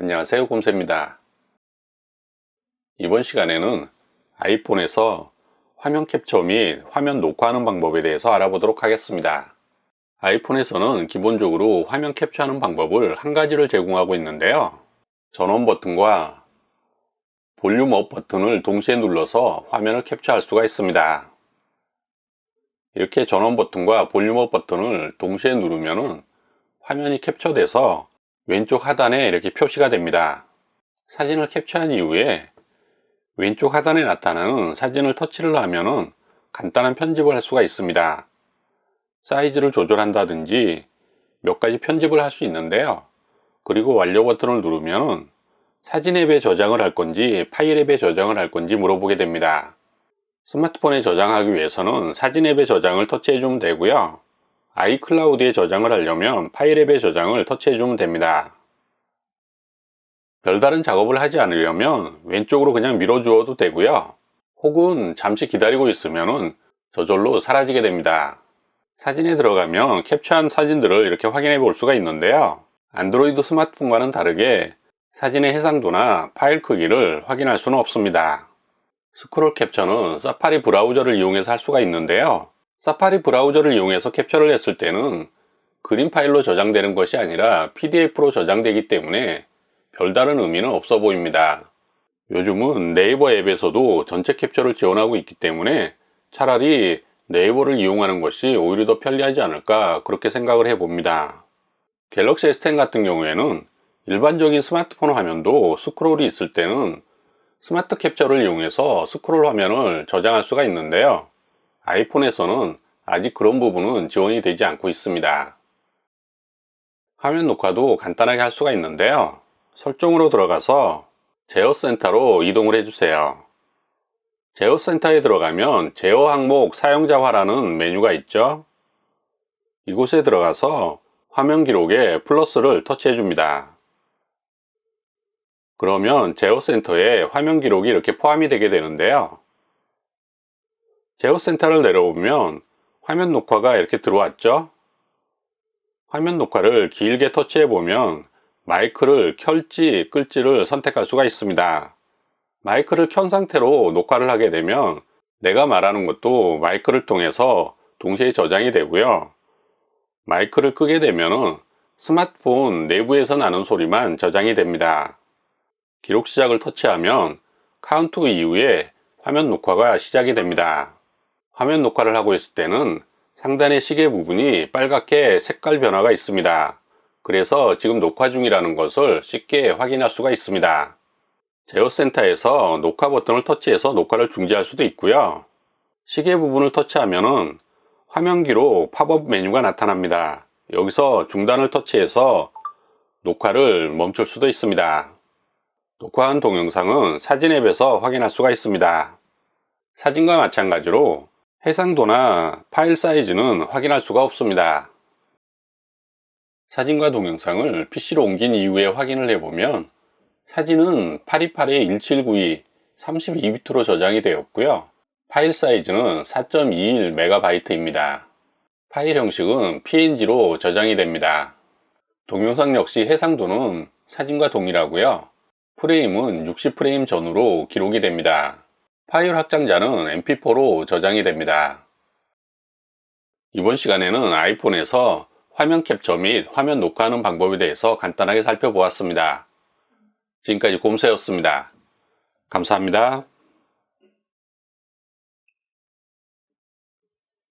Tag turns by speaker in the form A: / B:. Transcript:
A: 안녕하세요 곰새입니다. 이번 시간에는 아이폰에서 화면 캡처 및 화면 녹화하는 방법에 대해서 알아보도록 하겠습니다. 아이폰에서는 기본적으로 화면 캡처하는 방법을 한 가지를 제공하고 있는데요. 전원 버튼과 볼륨 업 버튼을 동시에 눌러서 화면을 캡처할 수가 있습니다. 이렇게 전원 버튼과 볼륨 업 버튼을 동시에 누르면 화면이 캡처돼서 왼쪽 하단에 이렇게 표시가 됩니다. 사진을 캡처한 이후에 왼쪽 하단에 나타나는 사진을 터치를 하면 간단한 편집을 할 수가 있습니다. 사이즈를 조절한다든지 몇 가지 편집을 할 수 있는데요. 그리고 완료 버튼을 누르면 사진 앱에 저장을 할 건지 파일 앱에 저장을 할 건지 물어보게 됩니다. 스마트폰에 저장하기 위해서는 사진 앱에 저장을 터치해 주면 되고요. 아이클라우드에 저장을 하려면 파일 앱에 저장을 터치해 주면 됩니다. 별다른 작업을 하지 않으려면 왼쪽으로 그냥 밀어 주어도 되고요. 혹은 잠시 기다리고 있으면 저절로 사라지게 됩니다. 사진에 들어가면 캡처한 사진들을 이렇게 확인해 볼 수가 있는데요. 안드로이드 스마트폰과는 다르게 사진의 해상도나 파일 크기를 확인할 수는 없습니다. 스크롤 캡처는 사파리 브라우저를 이용해서 할 수가 있는데요. 사파리 브라우저를 이용해서 캡처를 했을 때는 그림 파일로 저장되는 것이 아니라 PDF로 저장되기 때문에 별다른 의미는 없어 보입니다. 요즘은 네이버 앱에서도 전체 캡처를 지원하고 있기 때문에 차라리 네이버를 이용하는 것이 오히려 더 편리하지 않을까 그렇게 생각을 해 봅니다. 갤럭시 S10 같은 경우에는 일반적인 스마트폰 화면도 스크롤이 있을 때는 스마트 캡처를 이용해서 스크롤 화면을 저장할 수가 있는데요. 아이폰에서는 아직 그런 부분은 지원이 되지 않고 있습니다. 화면 녹화도 간단하게 할 수가 있는데요. 설정으로 들어가서 제어 센터로 이동을 해주세요. 제어 센터에 들어가면 제어 항목 사용자화라는 메뉴가 있죠. 이곳에 들어가서 화면 기록에 플러스를 터치해 줍니다. 그러면 제어 센터에 화면 기록이 이렇게 포함이 되게 되는데요. 제어 센터를 내려오면 화면 녹화가 이렇게 들어왔죠. 화면 녹화를 길게 터치해 보면 마이크를 켤지 끌지를 선택할 수가 있습니다. 마이크를 켠 상태로 녹화를 하게 되면 내가 말하는 것도 마이크를 통해서 동시에 저장이 되고요. 마이크를 끄게 되면 스마트폰 내부에서 나는 소리만 저장이 됩니다. 기록 시작을 터치하면 카운트 이후에 화면 녹화가 시작이 됩니다. 화면 녹화를 하고 있을 때는 상단의 시계 부분이 빨갛게 색깔 변화가 있습니다. 그래서 지금 녹화 중이라는 것을 쉽게 확인할 수가 있습니다. 제어센터에서 녹화 버튼을 터치해서 녹화를 중지할 수도 있고요. 시계 부분을 터치하면 화면 기록 팝업 메뉴가 나타납니다. 여기서 중단을 터치해서 녹화를 멈출 수도 있습니다. 녹화한 동영상은 사진 앱에서 확인할 수가 있습니다. 사진과 마찬가지로 해상도나 파일 사이즈는 확인할 수가 없습니다. 사진과 동영상을 PC로 옮긴 이후에 확인을 해보면 사진은 828-1792 32비트로 저장이 되었고요. 파일 사이즈는 4.21MB입니다. 파일 형식은 PNG로 저장이 됩니다. 동영상 역시 해상도는 사진과 동일하고요. 프레임은 60프레임 전후로 기록이 됩니다. 파일 확장자는 mp4로 저장이 됩니다. 이번 시간에는 아이폰에서 화면 캡처 및 화면 녹화하는 방법에 대해서 간단하게 살펴보았습니다. 지금까지 곰새였습니다. 감사합니다.